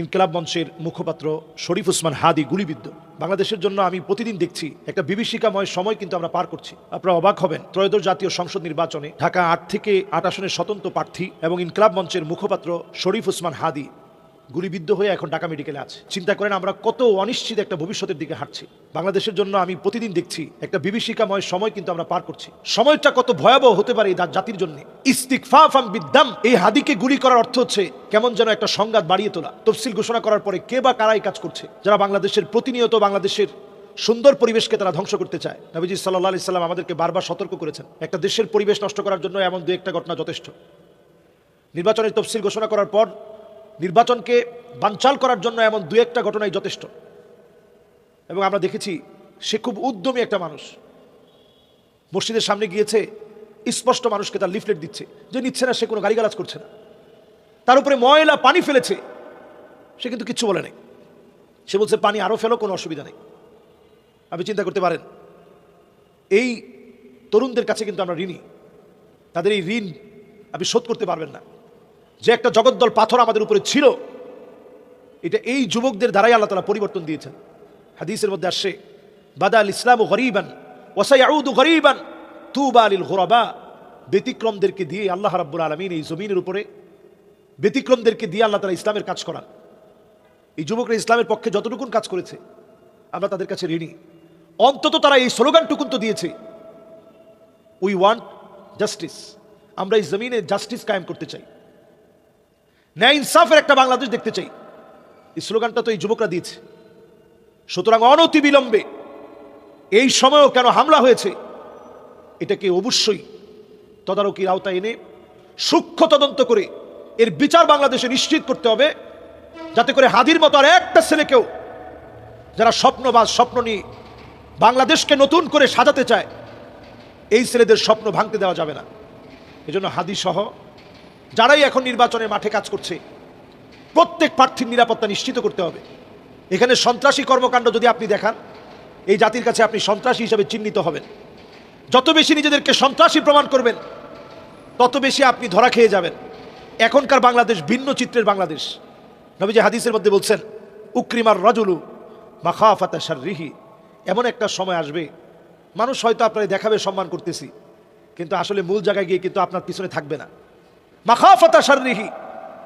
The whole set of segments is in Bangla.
ইনকলাব মঞ্চের মুখপাত্র শরীফ উসমান হাদি গুলিবিদ্ধ। বাংলাদেশের জন্য আমি প্রতিদিন দেখছি একটা বিভীষিকাময় সময় কিন্তু আমরা পার করছি। আপনারা অবাক হবেন, ত্রয়োদশ জাতীয় সংসদ নির্বাচনে ঢাকা আট থেকে আট আসনের স্বতন্ত্র প্রার্থী এবং ইনকলাব মঞ্চের মুখপাত্র শরীফ উসমান হাদি গুলিবিদ্ধ হয়ে এখন ঢাকা মেডিকেলে আছে। চিন্তা করেন আমরা কত অনিশ্চিত একটা ভবিষ্যতের দিকে হাঁটছি। বাংলাদেশের জন্য আমি প্রতিদিন দেখছি একটা বিভীষিকাময় সময় কিন্তু আমরা পার করছি। সময়টা কত ভয়াবহ হতে পারে এই জাতির জন্য। ইস্তিকফাফাম বিদ্যাম এই হাদিকে গুলি করার অর্থ হচ্ছে কেমন যেন একটা সংঘাত বাড়িয়ে তোলা। তফসিল ঘোষণা করার পরে কে বা কারাই কাজ করছে? যারা বাংলাদেশের প্রতিনিয়ত বাংলাদেশের সুন্দর পরিবেশকে তারা ধ্বংস করতে চায়। নবীজি সাল্লাহ আলি সাল্লাম আমাদেরকে বারবার সতর্ক করেছেন। একটা দেশের পরিবেশ নষ্ট করার জন্য এমন দু একটা ঘটনা যথেষ্ট। নির্বাচনের তফসিল ঘোষণা করার পর নির্বাচনকে বানচাল করার জন্য এমন দু একটা ঘটনাই যথেষ্ট। এবং আমরা দেখেছি সে খুব উদ্যমী একটা মানুষ। মসজিদের সামনে গিয়েছে, স্পষ্ট মানুষকে তার লিফলেট দিচ্ছে, যে নিচ্ছে না, সে কোনো গালিগালাজ করছে না। তার উপরে ময়লা, পানি ফেলেছে। সে কিন্তু কিচ্ছু বলে নেই। সে বলছে, পানি আরও ফেলো, কোনো অসুবিধা নেই। আপনি চিন্তা করতে পারেন, এই তরুণদের কাছে কিন্তু আমরা ঋণী। তাদের এই ঋণ আপনি শোধ করতে পারবেন না। যে একটা জগদ্দল পাথর আমাদের উপরে ছিল, এটা এই যুবকদের দ্বারাই আল্লাহ তালা পরিবর্তন দিয়েছেন। হাদিসের মধ্যে আসছে বাদা আল ইসলাম গরিবান ওসাইউদ গরিবান, তুবা আলিল ঘোরাবা ব্যতিক্রমদেরকে দিয়ে আল্লাহ রাব্বুল আলমিন এই জমিনের উপরে ব্যতিক্রমদেরকে দিয়ে আল্লাহ তালা ইসলামের কাজ করান। এই যুবকরা ইসলামের পক্ষে যতটুকুন কাজ করেছে, আমরা তাদের কাছে ঋণী। অন্তত তারা এই স্লোগানটুকুন তো দিয়েছে উই ওয়ান্ট জাস্টিস আমরা এই জমিনে জাস্টিস কায়েম করতে চাই। ন্যায় ইনসাফের একটা বাংলাদেশ দেখতে চাই। এই স্লোগানটা তো এই যুবকরা দিয়েছে। সুতরাং অনতি বিলম্বে এই সময়ও কেন হামলা হয়েছে, এটাকে অবশ্যই তদারকির আওতায় এনে সূক্ষ্ম তদন্ত করে এর বিচার বাংলাদেশে নিশ্চিত করতে হবে, যাতে করে হাদির মতো আর একটা ছেলেকেও যারা স্বপ্ন বা স্বপ্ন নিয়ে বাংলাদেশকে নতুন করে সাজাতে চায়, এই ছেলেদের স্বপ্ন ভাঙতে দেওয়া যাবে না। এজন্য হাদি সহ যারাই এখন নির্বাচনের মাঠে কাজ করছে, প্রত্যেক প্রার্থীর নিরাপত্তা নিশ্চিত করতে হবে। এখানে সন্ত্রাসী কর্মকাণ্ড যদি আপনি দেখান, এই জাতির কাছে আপনি সন্ত্রাসী হিসেবে চিহ্নিত হবেন। যত বেশি নিজেদেরকে সন্ত্রাসী প্রমাণ করবেন, তত বেশি আপনি ধরা খেয়ে যাবেন। এখনকার বাংলাদেশ ভিন্ন চিত্রের বাংলাদেশ। নবীজি হাদিসের মধ্যে বলছেন, উক্রিমার রজুলু মাখাফাতা রিহি এমন একটা সময় আসবে, মানুষ হয়তো আপনাকে দেখাবে, সম্মান করতেছি, কিন্তু আসলে মূল জায়গায় গিয়ে কিন্তু আপনার পিছনে থাকবে না। মাখাফাতা শাররিহি।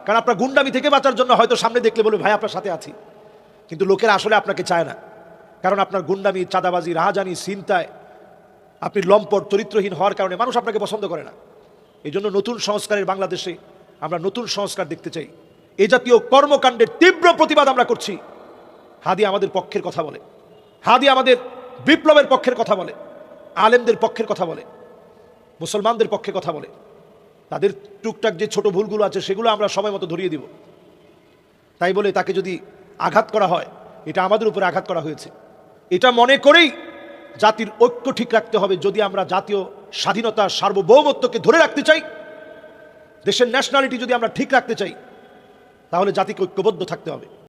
কারণ আপনার গুন্ডামি থেকে বাঁচার জন্য হয়তো সামনে দেখলে বলবে, ভাই, আপনার সাথে আছি। কিন্তু লোকেরা আসলে আপনাকে চায় না। কারণ আপনার গুন্ডামি, চাঁদাবাজি, রাহাজানি চিন্তায় আপনি লম্পট, চরিত্রহীন হওয়ার কারণে মানুষ আপনাকে পছন্দ করে না। এই জন্য নতুন সংস্কারের বাংলাদেশে আমরা নতুন সংস্কার দেখতে চাই। এ জাতীয় কর্মকাণ্ডের তীব্র প্রতিবাদ আমরা করছি। হাদি আমাদের পক্ষের কথা বলে। হাদি আমাদের বিপ্লবের পক্ষের কথা বলে। আলেমদের পক্ষের কথা বলে। মুসলমানদের পক্ষে কথা বলে। তাদের টুকটাক যে ছোট ভুলগুলো আছে, সেগুলো আমরা সময় মতো ধরিয়ে দিব। তাই বলে তাকে যদি আঘাত করা হয়, এটা আমাদের উপরে আঘাত করা হয়েছে। এটা মনে করেই জাতির ঐক্য ঠিক রাখতে হবে। যদি আমরা জাতীয় স্বাধীনতা সার্বভৌমত্বকে ধরে রাখতে চাই, দেশের ন্যাশনালিটি যদি আমরা ঠিক রাখতে চাই, তাহলে জাতিকে ঐক্যবদ্ধ থাকতে হবে।